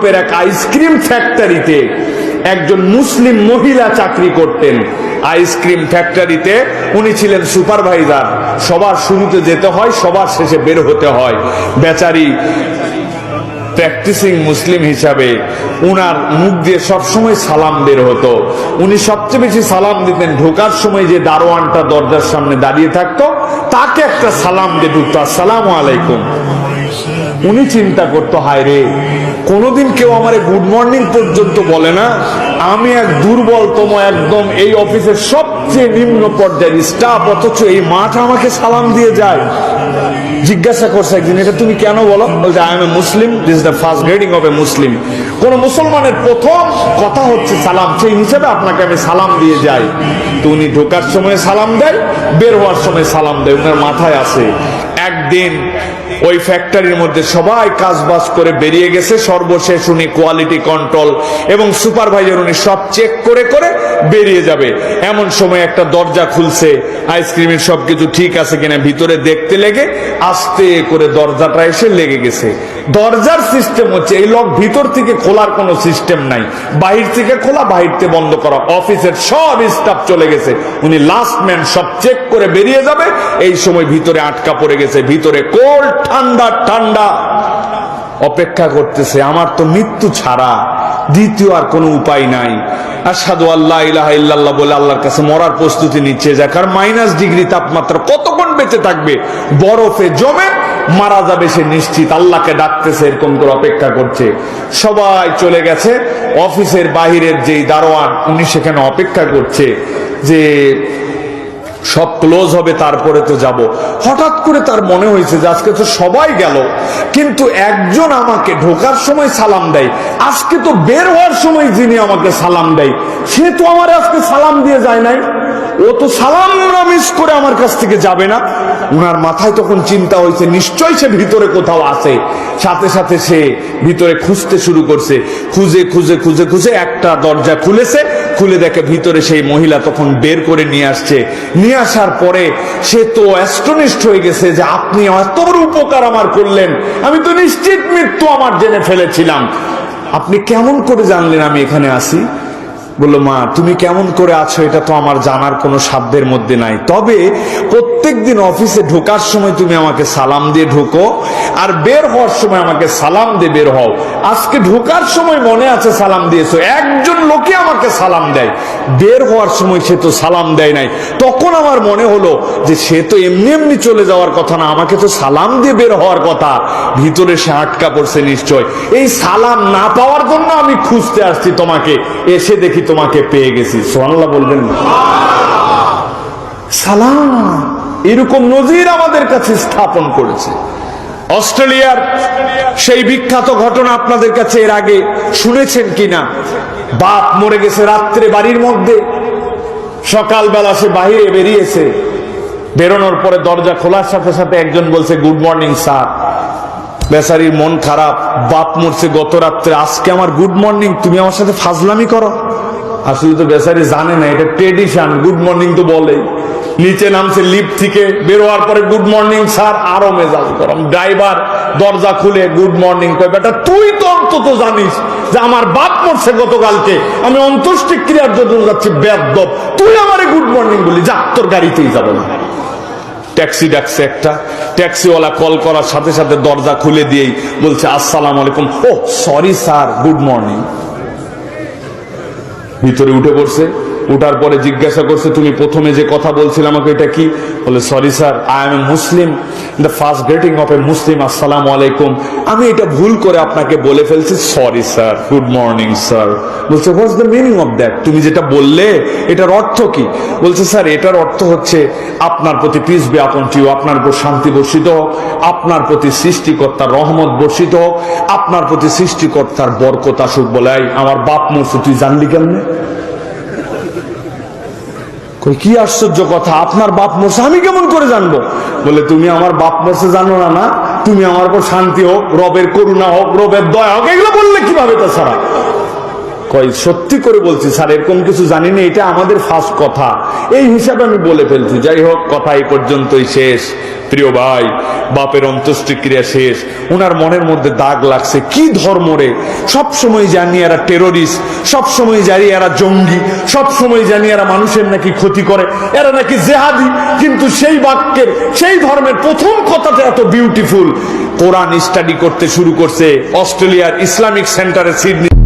ইউরোপের এক আইসক্রিম ফ্যাক্টরিতে একজন মুসলিম মহিলা চাকরি করতেন। আইসক্রিম ফ্যাক্টরিতে উনি ছিলেন সুপারভাইজার। সবার শুরুতে যেতে হয়, সবার শেষে বের হতে হয়। বেচারি প্র্যাকটিসিং মুসলিম হিসাবে উনার মুখ দিয়ে সবসময় সালাম বের হতো। উনি সবচেয়ে বেশি সালাম দিতেন, ঢোকার সময় যে দারোয়ানটা দরজার সামনে দাঁড়িয়ে থাকতো, তাকে একটা সালাম দিয়ে ঢুকতো। আসসালাম আলাইকুম। উনি চিন্তা করতো, হায় রে, কোনোদিন কেউ আমারে গুড মর্নিং পর্যন্ত বলে না। আমি এক দুর্বলতম একদম এই অফিসের সবচেয়ে নিম্ন পর্যায়ের স্টাফ অথচ এই মাঠ আমাকে সালাম দিয়ে যায়। জিজ্ঞাসা করছে একদিন, এটা তুমি কেন বলো? বলছে I am a Muslim this the first grading of a Muslim কোন মুসলমানের প্রথম কথা হচ্ছে সালাম, সেই হিসেবে আপনাকে আমি সালাম দিয়ে যাই। তো উনি ঢোকার সময় সালাম দেয়, বের হওয়ার সময় সালাম দেয় ওনার মাথায় আছে একদিন ওই ফ্যাক্টরির মধ্যে সবাই কাজ বাজ করে বেরিয়ে গেছে। সর্বশেষ উনি কোয়ালিটি কন্ট্রোল এবং সুপারভাইজার উনি সব চেক করে করে বেরিয়ে যাবে। এমন সময় একটা দরজা খুলছে, আইসক্রিমের সবকিছু ঠিক আছে কিনা ভিতরে দেখতে লেগে আস্তে করে দরজাটা এসে লেগে গেছে। দরজার সিস্টেম হচ্ছে, এই লক ভিতর থেকে খোলার কোনো সিস্টেম নাই। বাহির থেকে খোলা, বাহির থেকে বন্ধ করা। অফিসের সব স্টাফ চলে গেছে। উনি লাস্ট ম্যান সব চেক করে বেরিয়ে যাবে। এই সময় ভিতরে আটকা পড়ে গেছে। ভিতরে কোল্ড ঠান্ডা ঠান্ডা। অপেক্ষা করতেছে, আমার তো মৃত্যু ছাড়া দ্বিতীয় আর কোনো উপায় নাই। আসাদু আল্লাহ ইলাহা ইল্লাল্লাহ বলে আল্লাহর কাছে মরার প্রস্তুতি নিচ্ছে যা, কারণ মাইনাস ডিগ্রি তাপমাত্রা কতক্ষণ বেঁচে থাকবে? বরফে জমে মারা যাবে সে নিশ্চিত। আল্লাহকে ডাকতেছে, এরকম করে অপেক্ষা করছে। সবাই চলে গেছে। অফিসের বাহিরের যেই দারোয়ান, উনি সেখানে অপেক্ষা করছে যে সব ক্লোজ হবে, তারপরে তো যাব। হঠাৎ করে তার মনে হয়েছে যে আজকে তো সবাই গেল, কিন্তু একজন আমাকে ঢোকার সময় সালাম দেয়। আজকে তো বের হওয়ার সময় যিনি আমাকে সালাম দেয়, সে তো আমার আজকে সালাম দিয়ে যায় নাই। ও তো সালাম মিস করে আমার কাছ থেকে যাবে না। উনার মাথায় তখন চিন্তা হয়েছে নিশ্চয় সে ভিতরে কোথাও আছে। সাথে সাথে সে ভিতরে খুঁজতে শুরু করছে। খুঁজে খুঁজে খুঁজে খুঁজে একটা দরজা খুলেছে খুলে দেখে ভিতরে সেই মহিলা তখন বের করে নিয়ে আসছে। নিয়ে আসার পরে সে তো অ্যাস্টনিস্ট হয়ে গেছে যে আপনি এত বড় উপকার আমার করলেন। আমি তো নিশ্চিত মৃত্যু আমার জেনে ফেলেছিলাম। আপনি কেমন করে জানলেন আমি এখানে আসি? বলল, মা, তুমি কেমন করে আছো এটা তো আমার জানার কোনো সাধ্যের মধ্যে নাই। তবে প্রত্যেক দিন অফিসে ঢোকার সময় তুমি আমাকে সালাম দিয়ে ঢোকো আর বের হওয়ার সময় আমাকে সালাম দিয়ে বের হও। আজকে ঢোকার সময় মনে আছে সালাম দিয়েছ। একজন লোকে আমাকে সালাম দেয়। বের হওয়ার সময় সে তো সালাম দেয় নাই। তখন আমার মনে হলো যে সে তো এমনি এমনি চলে যাওয়ার কথা না, আমাকে তো সালাম দিয়ে বের হওয়ার কথা। ভিতরে সে আটকা পড়ছে নিশ্চয়। এই সালাম না পাওয়ার জন্য আমি খুঁজতে আসছি তোমাকে। এসে দেখি তোমাকে পেয়ে গেছি। সোহানাল্লাহ বলবেন সালাম। এরকম নজির আমাদের কাছে স্থাপন করেছে। অস্ট্রেলিয়ার সেই বিখ্যাত ঘটনা আপনাদের কাছে এর আগে শুনেছেন কিনা? বাপ মরে গেছে রাত্রে বাড়ির মধ্যে। সকালবেলা সে বাহিরে বেরিয়েছে। বেরোনোর পরে দরজা খোলার সাথে সাথে একজন বলছে, গুড মর্নিং, স্যার। বেচারির মন খারাপ। বাপ মরছে গত রাত্রে, আজকে আমার গুড মর্নিং, তুমি আমার সাথে ফাজলামি করো? আসলে তো বেচারি জানে না, এটা ট্রেডিশন, গুড মর্নিং তো বলেই। নিচে নামছে লিফট থেকে, বেরোয়ার পরে, গুড মর্নিং, স্যার। আরও মেজাজ গরম। ড্রাইভার দরজা খুলে গুড মর্নিং কয়, বেটা, তুই তো অন্তত জানিস যে আমার বাপ মরছে গতকালকে। আমি অন্ত্যেষ্টি ক্রিয়ার জন্য যাচ্ছি, বেদব। তুই আমারে গুড মর্নিং বলি যা তোর গাড়িতেই যাব না। ট্যাক্সি ডাকছে একটা। ট্যাক্সিওয়ালা কল করার সাথে সাথে দরজা খুলে দিয়েই বলছে, আসসালাম আলাইকুম। ও, সরি স্যার গুড মর্নিং ভিতরে উঠে পড়ছে। উঠার পরে জিজ্ঞাসা করছে, তুমি প্রথমে যে কথা বলছিলে আমাকে এটা কি? বলে sorry sir I am Muslim the first greeting of a Muslim আসসালাম আলাইকুম আমি এটা ভুল করে আপনাকে বলে ফেলছি sorry sir good morning sir বলছে what's the meaning of that তুমি যেটা বললে, এটার অর্থ কি? বলছে স্যার এটার অর্থ হচ্ছে, আপনার প্রতি পিস বে আপন টিউ আপনার উপর শান্তি বর্ষিত হোক, আপনার প্রতি সৃষ্টিকর্তার রহমত বর্ষিত হোক, আপনার প্রতি সৃষ্টিকর্তার বরকত আসুক বলে আমার বাপ মরছে, তুই জানলি কেমনে? কি আশ্চর্য কথা? আপনার বাপ মরছে, আমি কেমন করে জানব? বলে, তুমি আমার বাপ মরছে জানো না না তুমি আমার উপর শান্তি হোক, রবের করুণা হোক, রবের দয়া হোক, এগুলো বললে কীভাবে তাছাড়া? সত্যি করে বলছি, স্যার, এরকম কিছু জানি না এটা আমাদের ফার্স্ট কথা। এই হিসাবে আমি বলে ফেলছি, যাই হোক, কথা এই পর্যন্তই শেষ। প্রিয় ভাই, বাপের অন্ত্যেষ্টিক্রিয়া শেষ। ওনার মনের মধ্যে দাগ লাগছে, কি ধর্ম রে? সবসময় জানি এরা টেরোরিস্ট সবসময় জানি এরা জঙ্গি, সবসময় জানি এরা মানুষের নাকি ক্ষতি করে, এরা নাকি জেহাদি, কিন্তু সেই বাক্যের, সেই ধর্মের প্রথম কথাটা এত বিউটিফুল কোরআন স্টাডি করতে শুরু করছে, অস্ট্রেলিয়ার ইসলামিক সেন্টারে সিডনি